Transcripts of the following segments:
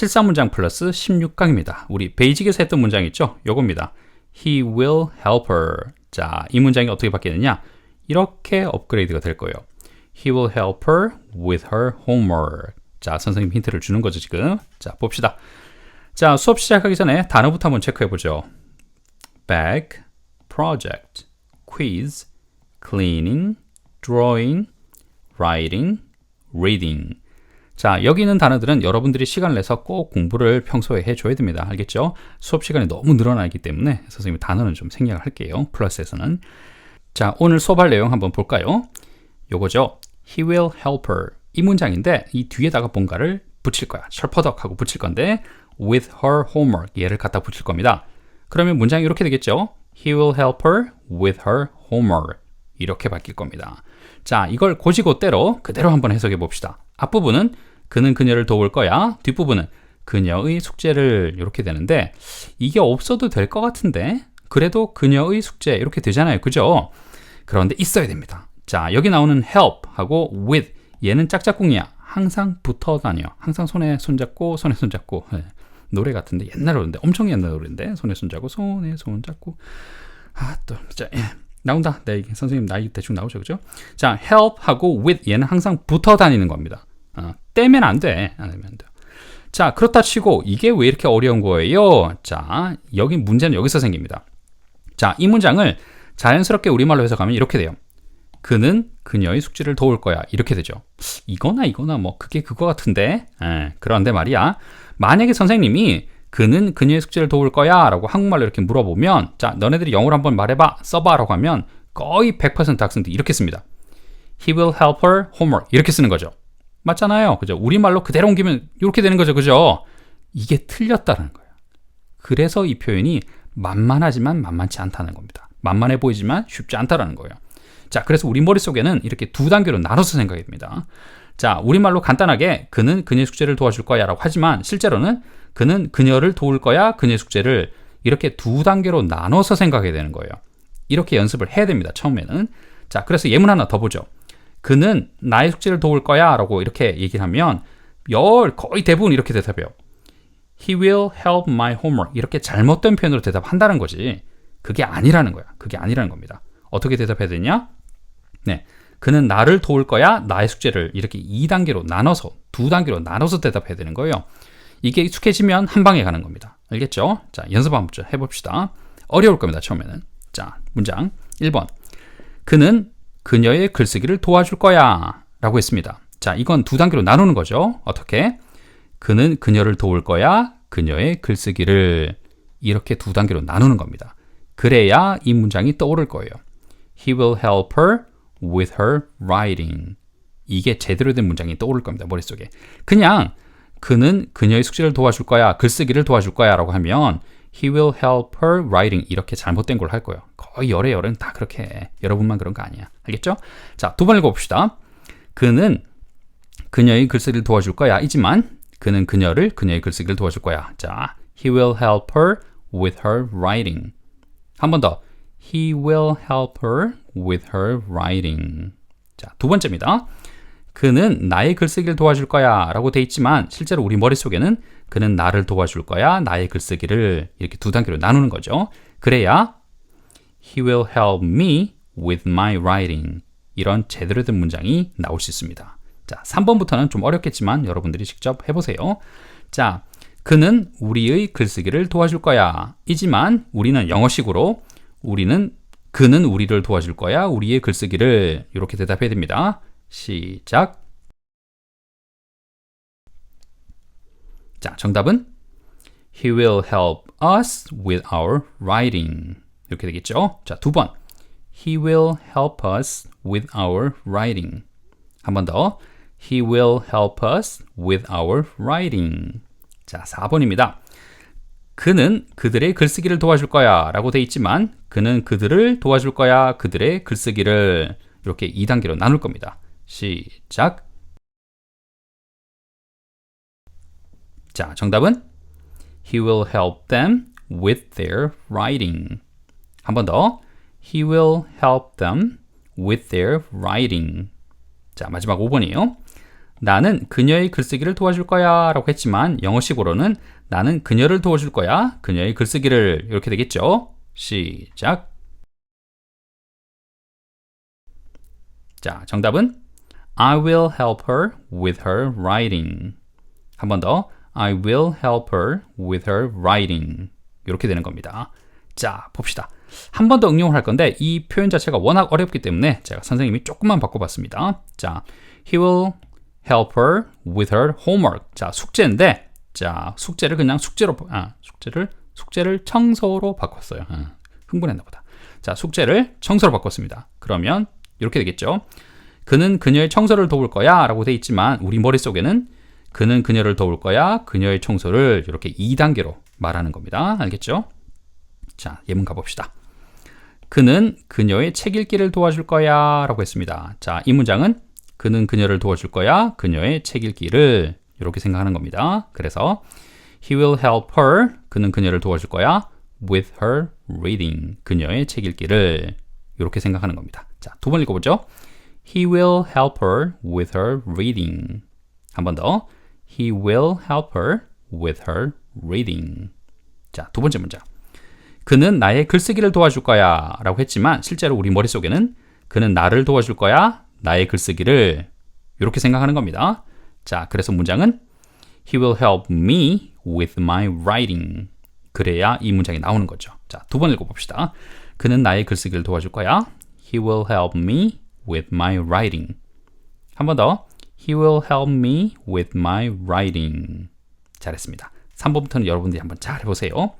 73문장 플러스 16강입니다. 우리 베이직에서 했던 문장 있죠? 요겁니다. He will help her. 자, 이 문장이 어떻게 바뀌느냐? 이렇게 업그레이드가 될 거예요. He will help her with her homework. 자, 선생님 힌트를 주는 거죠, 지금. 자, 봅시다. 자, 수업 시작하기 전에 단어부터 한번 체크해 보죠. bag, project, quiz, cleaning, drawing, writing, reading. 자, 여기 있는 단어들은 여러분들이 시간을 내서 꼭 공부를 평소에 해줘야 됩니다. 알겠죠? 수업 시간이 너무 늘어나 있기 때문에 선생님이 단어는 좀 생략을 할게요. 플러스에서는. 자, 오늘 수업할 내용 한번 볼까요? 요거죠. He will help her. 이 문장인데 이 뒤에다가 뭔가를 붙일 거야. 철퍼덕 하고 붙일 건데 with her homework 얘를 갖다 붙일 겁니다. 그러면 문장이 이렇게 되겠죠. He will help her with her homework. 이렇게 바뀔 겁니다. 자, 이걸 고지고대로 그대로 한번 해석해 봅시다. 앞부분은 그는 그녀를 도울 거야. 뒷부분은 그녀의 숙제를 이렇게 되는데 이게 없어도 될 것 같은데 그래도 그녀의 숙제 이렇게 되잖아요. 그죠? 그런데 있어야 됩니다. 자, 여기 나오는 help 하고 with 얘는 짝짝꿍이야. 항상 붙어 다녀. 항상 손에 손잡고 손에 손잡고 네. 노래 같은데 옛날 노래인데 엄청 옛날 노래인데 손에 손잡고 손에 손잡고 아또 진짜 예. 나온다. 네, 선생님 나이 대충 나오죠, 그죠? 자, help 하고 with 얘는 항상 붙어 다니는 겁니다. 어, 떼면 안 돼. 안 되면 안 돼. 자, 그렇다 치고 이게 왜 이렇게 어려운 거예요? 자, 여기 문제는 여기서 생깁니다. 자, 이 문장을 자연스럽게 우리말로 해석하면 이렇게 돼요. 그는 그녀의 숙제를 도울 거야. 이렇게 되죠. 이거나 이거나 뭐 그게 그거 같은데. 에, 예, 그런데 말이야. 만약에 선생님이 그는 그녀의 숙제를 도울 거야 라고 한국말로 이렇게 물어보면 자 너네들이 영어로 한번 말해봐 써봐 라고 하면 거의 100% 학생들이 이렇게 씁니다 He will help her homework 이렇게 쓰는 거죠 맞잖아요 그죠 우리말로 그대로 옮기면 이렇게 되는 거죠 그죠 이게 틀렸다는 거예요 그래서 이 표현이 만만하지만 만만치 않다는 겁니다 만만해 보이지만 쉽지 않다라는 거예요 자 그래서 우리 머릿속에는 이렇게 두 단계로 나눠서 생각이 됩니다 자 우리말로 간단하게 그는 그녀의 숙제를 도와줄 거야 라고 하지만 실제로는 그는 그녀를 도울 거야, 그녀의 숙제를 이렇게 두 단계로 나눠서 생각해야 되는 거예요. 이렇게 연습을 해야 됩니다. 처음에는. 자, 그래서 예문 하나 더 보죠. 그는 나의 숙제를 도울 거야 라고 이렇게 얘기를 하면 열 거의 대부분 이렇게 대답해요. He will help my homework. 이렇게 잘못된 표현으로 대답한다는 거지. 그게 아니라는 거야. 그게 아니라는 겁니다. 어떻게 대답해야 되냐? 네. 그는 나를 도울 거야, 나의 숙제를 이렇게 2단계로 나눠서, 두 단계로 나눠서 대답해야 되는 거예요. 이게 익숙해지면 한 방에 가는 겁니다. 알겠죠? 자, 연습 한번 해봅시다. 어려울 겁니다, 처음에는. 자, 문장 1번. 그는 그녀의 글쓰기를 도와줄 거야. 라고 했습니다. 자, 이건 두 단계로 나누는 거죠. 어떻게? 그는 그녀를 도울 거야. 그녀의 글쓰기를 이렇게 두 단계로 나누는 겁니다. 그래야 이 문장이 떠오를 거예요. He will help her with her writing. 이게 제대로 된 문장이 떠오를 겁니다. 머릿속에. 그냥 그는 그녀의 숙제를 도와줄 거야, 글쓰기를 도와줄 거야 라고 하면 he will help her writing 이렇게 잘못된 걸 할 거예요. 거의 열의 열은 다 그렇게 해. 여러분만 그런 거 아니야. 알겠죠? 자, 두 번 읽어봅시다. 그는 그녀의 글쓰기를 도와줄 거야. 이지만 그는 그녀를 그녀의 글쓰기를 도와줄 거야. 자, he will help her with her writing. 한 번 더. He will help her with her writing. 자, 두 번째입니다. 그는 나의 글쓰기를 도와줄 거야 라고 돼 있지만 실제로 우리 머릿속에는 그는 나를 도와줄 거야 나의 글쓰기를 이렇게 두 단계로 나누는 거죠. 그래야 He will help me with my writing 이런 제대로 된 문장이 나올 수 있습니다. 자, 3번부터는 좀 어렵겠지만 여러분들이 직접 해보세요. 자, 그는 우리의 글쓰기를 도와줄 거야. 이지만 우리는 영어식으로 우리는 그는 우리를 도와줄 거야. 우리의 글쓰기를 이렇게 대답해야 됩니다. 시작. 자, 정답은 He will help us with our writing. 이렇게 되겠죠? 자, 두 번. He will help us with our writing. 한 번 더. He will help us with our writing. 자, 4번입니다. 그는 그들의 글쓰기를 도와줄 거야 라고 돼 있지만 그는 그들을 도와줄 거야 그들의 글쓰기를 이렇게 2단계로 나눌 겁니다. 시작. 자, 정답은 He will help them with their writing. 한 번 더. He will help them with their writing. 자, 마지막 5번이에요. 나는 그녀의 글쓰기를 도와줄 거야 라고 했지만 영어식으로는 나는 그녀를 도와줄 거야. 그녀의 글쓰기를 이렇게 되겠죠. 시작. 자, 정답은 I will help her with her writing. 한 번 더. I will help her with her writing. 이렇게 되는 겁니다. 자, 봅시다. 한 번 더 응용을 할 건데 이 표현 자체가 워낙 어렵기 때문에 제가 선생님이 조금만 바꿔봤습니다. 자, he will help her with her homework. 자, 숙제인데 자, 숙제를 그냥 숙제로 아, 숙제를 숙제를 청소로 바꿨어요. 아, 흥분했나 보다. 자, 숙제를 청소로 바꿨습니다. 그러면 이렇게 되겠죠. 그는 그녀의 청소를 도울 거야 라고 돼 있지만 우리 머릿속에는 그는 그녀를 도울 거야 그녀의 청소를 이렇게 2단계로 말하는 겁니다. 알겠죠? 자, 예문 가봅시다. 그는 그녀의 책 읽기를 도와줄 거야 라고 했습니다. 자, 이 문장은 그는 그녀를 도와줄 거야 그녀의 책 읽기를 이렇게 생각하는 겁니다. 그래서 he will help her 그는 그녀를 도와줄 거야 with her reading 그녀의 책 읽기를 이렇게 생각하는 겁니다. 자, 두 번 읽어보죠. He will help her with her reading. 한 번 더. He will help her with her reading. 자, 두 번째 문장. 그는 나의 글쓰기를 도와줄 거야 라고 했지만 실제로 우리 머릿속에는 그는 나를 도와줄 거야 나의 글쓰기를 이렇게 생각하는 겁니다. 자, 그래서 문장은 He will help me with my writing. 그래야 이 문장이 나오는 거죠. 자, 두 번 읽어봅시다. 그는 나의 글쓰기를 도와줄 거야. He will help me with my writing. 한 번 더. He will help me with my writing. 잘했습니다. 3번부터는 여러분들이 한번 잘 해보세요.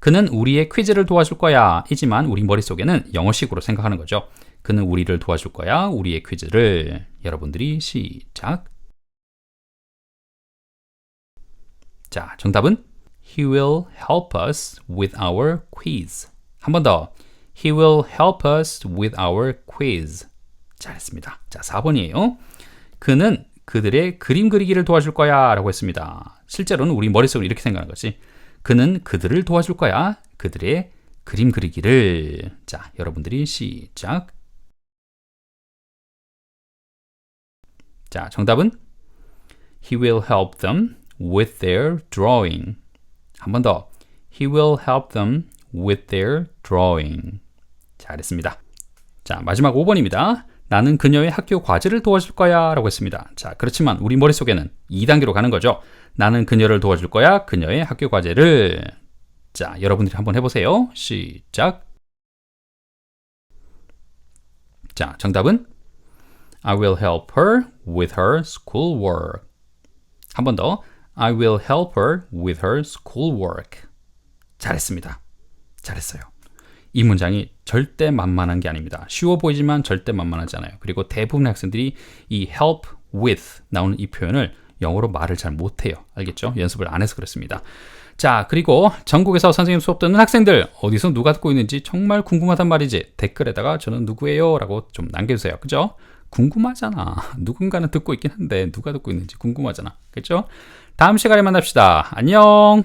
그는 우리의 퀴즈를 도와줄 거야. 이지만 우리 머릿속에는 영어식으로 생각하는 거죠. 그는 우리를 도와줄 거야. 우리의 퀴즈를. 여러분들이 시작. 자, 정답은 He will help us with our quiz. 한 번 더. He will help us with our quiz. 잘했습니다. 자, 4번이에요. 그는 그들의 그림 그리기를 도와줄 거야 라고 했습니다. 실제로는 우리 머릿속으로 이렇게 생각하는 거지. 그는 그들을 도와줄 거야. 그들의 그림 그리기를. 자, 여러분들이 시작. 자, 정답은 He will help them with their drawing. 한 번 더. He will help them with their drawing. 잘했습니다. 자, 마지막 5번입니다. 나는 그녀의 학교 과제를 도와줄 거야 라고 했습니다. 자, 그렇지만 우리 머릿속에는 2단계로 가는 거죠. 나는 그녀를 도와줄 거야. 그녀의 학교 과제를. 자, 여러분들이 한번 해보세요. 시작. 자, 정답은 I will help her with her schoolwork. 한 번 더. I will help her with her schoolwork. 잘했습니다. 잘했어요. 이 문장이 절대 만만한 게 아닙니다. 쉬워 보이지만 절대 만만하지 않아요. 그리고 대부분의 학생들이 이 help with 나오는 이 표현을 영어로 말을 잘 못해요. 알겠죠? 연습을 안 해서 그렇습니다. 자, 그리고 전국에서 선생님 수업 듣는 학생들, 어디서 누가 듣고 있는지 정말 궁금하단 말이지. 댓글에다가 저는 누구예요? 라고 좀 남겨주세요. 그죠? 궁금하잖아. 누군가는 듣고 있긴 한데, 누가 듣고 있는지 궁금하잖아. 그죠? 다음 시간에 만납시다. 안녕!